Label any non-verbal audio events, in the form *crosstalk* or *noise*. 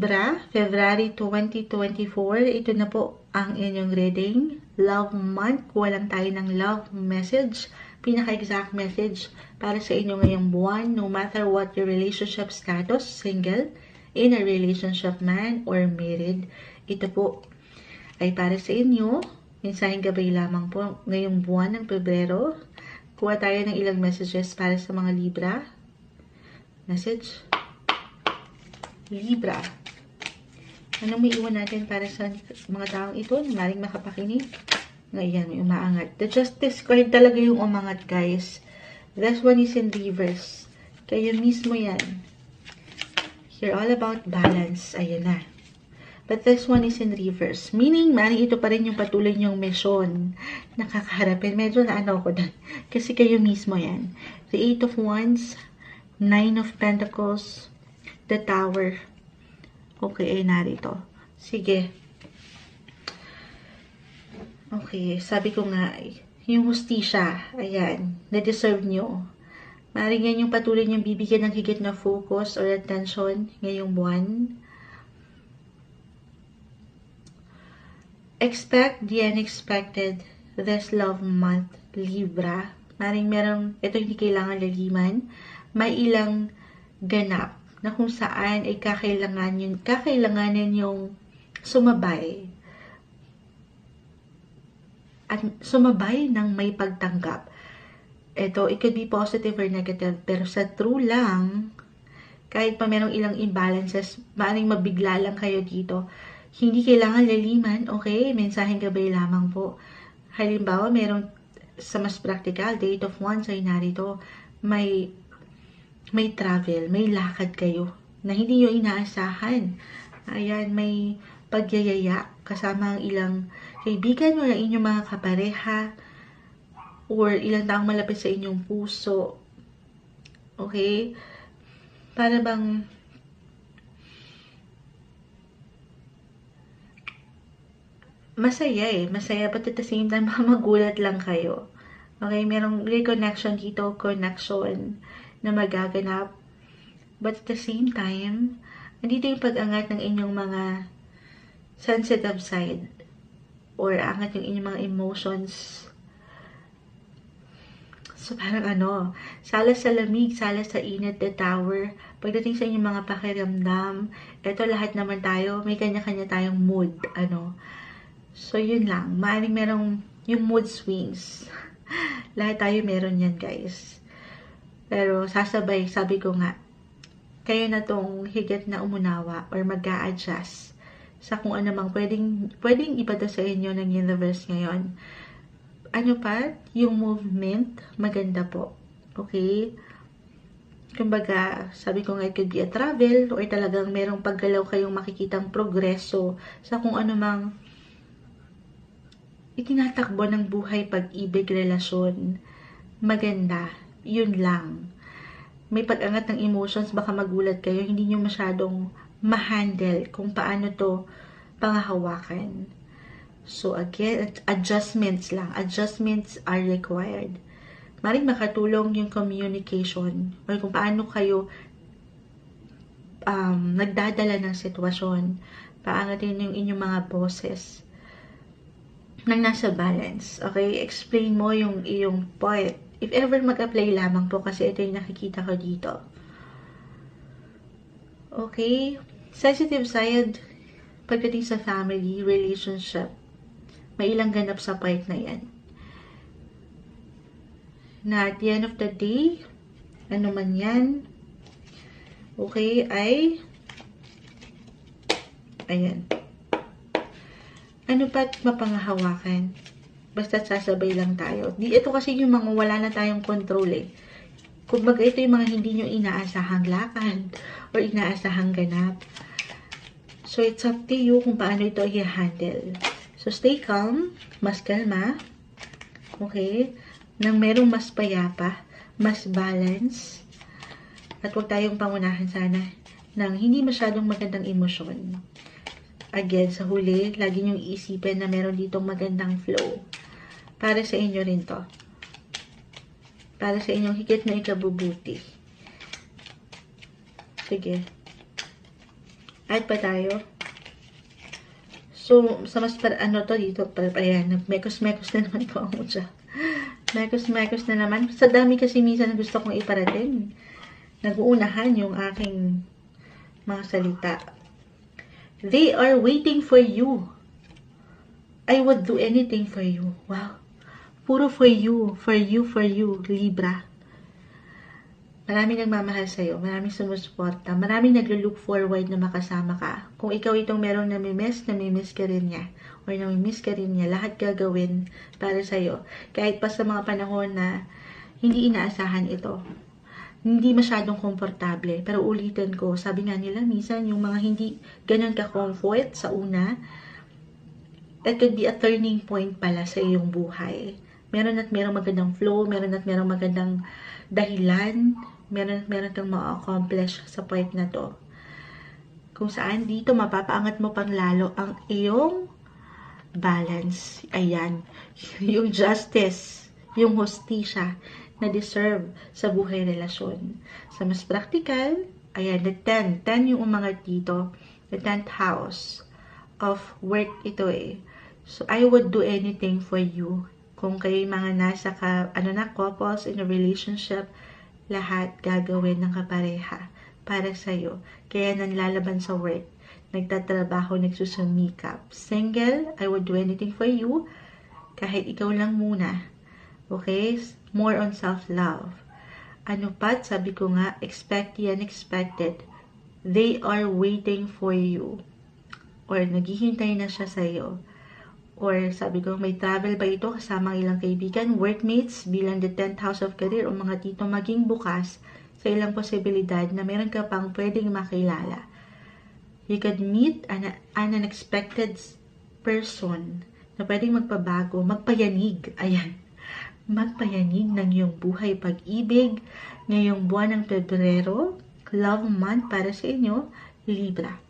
Libra, February 2024. Ito na po ang inyong reading. Love month. Walang tayo ng love message. Pinaka-exact message para sa inyo ngayong buwan. No matter what your relationship status, single, in a relationship man, or married. Ito po ay para sa inyo. Mensaheng gabay lamang po ngayong buwan ng Pebrero. Kuha tayo ng ilang messages para sa mga Libra. Message. Libra. Anong may iwan natin para sa mga taong ito na maring makapakinig? Ngayon, may umaangat. The Justice card talaga yung umangat, guys. This one is in reverse. Kayo mismo yan. You're all about balance. Ayan na. But this one is in reverse. Meaning, maring ito pa rin yung patuloy niyong mission na kakaharapin. Medyo na ano ko doon. *laughs* Kasi kayo mismo yan. The Eight of Wands, Nine of Pentacles, the tower. Okay, ay narito. Sige. Okay, sabi ko nga, yung hustisya, ayan, na-deserve nyo. Maaaring yan yung patuloy niyong bibigyan ng higit na focus or attention ngayong buwan. Expect the unexpected this love month, Libra. Maring merong, ito hindi kailangan laliman, may ilang ganap na kung saan ay kakailangan yun, kakailanganin yung sumabay. At sumabay ng may pagtanggap. Ito, it could be positive or negative, pero sa true lang, kahit pa merong ilang imbalances, maaaring mabigla lang kayo dito. Hindi kailangan laliman, okay? Mensaheng gabay lamang po. Halimbawa, merong sa mas practical, date of one ay narito, may may travel, may lakad kayo na hindi nyo inaasahan. Ayan, may pagyayaya kasama ang ilang kaibigan o inyong mga kapareha or ilang taong malapit sa inyong puso. Okay? Para bang masaya eh. Masaya but at the same time *laughs* magulat lang kayo. Okay, merong reconnection dito, connection na magaganap. But at the same time, nandito yung pag-angat ng inyong mga sensitive side or angat yung inyong mga emotions. So, parang ano, sala sa lamig, sala sa init, the tower. Pagdating sa inyong mga pakiramdam, eto lahat naman tayo, may kanya-kanya tayong mood, ano. So, yun lang. Maaring merong yung mood swings. *laughs* lahat tayo meron yan, guys. Pero sasabay, sabi ko nga, kayo na tong higit na umunawa or mag adjust sa kung ano mang pwedeng, pwedeng ipada sa inyo ng universe ngayon. Ano pa? Yung movement, maganda po. Okay? Kumbaga, sabi ko nga, it could be a travel or talagang merong paggalaw kayong makikitang progreso sa kung ano mang itinatakbo ng buhay, pag-ibig, relasyon. Maganda yun lang. May pag-angat ng emotions, baka magulat kayo, hindi nyo masyadong ma-handle kung paano to pangahawakan. So again, adjustments lang. Adjustments are required. Maring makatulong yung communication or kung paano kayo um, nagdadala ng sitwasyon. Paangatin yung inyong mga boses nang nasa balance. Okay? Explain mo yung iyong point If ever mag-apply lamang po kasi ito yung nakikita ko dito. Okay? Sensitive side, pagdating sa family, relationship, may ilang ganap sa part na yan. Na at the end of the day, ano man yan, okay, ay, ayan. Ano pa't mapangahawakan? Basta sasabay lang tayo. Di, ito kasi yung mga wala na tayong control eh. Kumbaga ito yung mga hindi nyo inaasahang lakad or inaasahang ganap. So, it's up to you kung paano ito i-handle. So, stay calm, mas kalma, okay, nang merong mas payapa, mas balance, at huwag tayong pangunahan sana ng hindi masyadong magandang emosyon. Again, sa huli, lagi niyong iisipin na meron ditong magandang flow. Para sa inyo rin to. Para sa inyong higit na ikabubuti. Sige. Add pa tayo. So, sa mas para, ano to dito, para, ayan, mekos-mekos na naman po ako dyan. Mekos-mekos na naman. Sa dami kasi minsan gusto kong iparating. Nag-uunahan yung aking mga salita. They are waiting for you. I would do anything for you. Wow. Puro for you, for you, for you, Libra. Maraming nagmamahal sa'yo, maraming sumusuporta, maraming naglo-look forward na makasama ka. Kung ikaw itong merong namimiss, namimiss ka rin niya. Or namimiss ka rin niya, lahat gagawin para sa'yo. Kahit pa sa mga panahon na hindi inaasahan ito. Hindi masyadong komportable. Pero ulitin ko, sabi nga nila, minsan yung mga hindi ganun ka-comfort sa una, that could be a turning point pala sa iyong buhay. Meron at merong magandang flow, meron at merong magandang dahilan, meron at meron kang ma-accomplish sa point na to. Kung saan dito mapapaangat mo pang lalo ang iyong balance. Ayan. *laughs* Yung justice, yung hostisya na deserve sa buhay relasyon. Sa mas practical, ayan, the 10. 10 yung umangat dito. The 10th house of work ito eh. So, I would do anything for you. Kung kayo mga nasa ka, ano na, couples in a relationship, lahat gagawin ng kapareha para sa'yo. Kaya nanlalaban sa work, nagtatrabaho, nagsusumikap. Single, I would do anything for you. Kahit ikaw lang muna. Okay? More on self-love. Ano pat, sabi ko nga, expect the unexpected. They are waiting for you. Or naghihintay na siya sa'yo. Or sabi ko, may travel ba ito kasama ang ilang kaibigan, workmates, bilang the 10th house of career o mga tito maging bukas sa ilang posibilidad na meron ka pang pwedeng makilala. You could meet an, an unexpected person na pwedeng magpabago, magpayanig. *laughs* Ayan. Magpayanig ng iyong buhay pag-ibig ngayong buwan ng Pebrero, love month para sa inyo, Libra.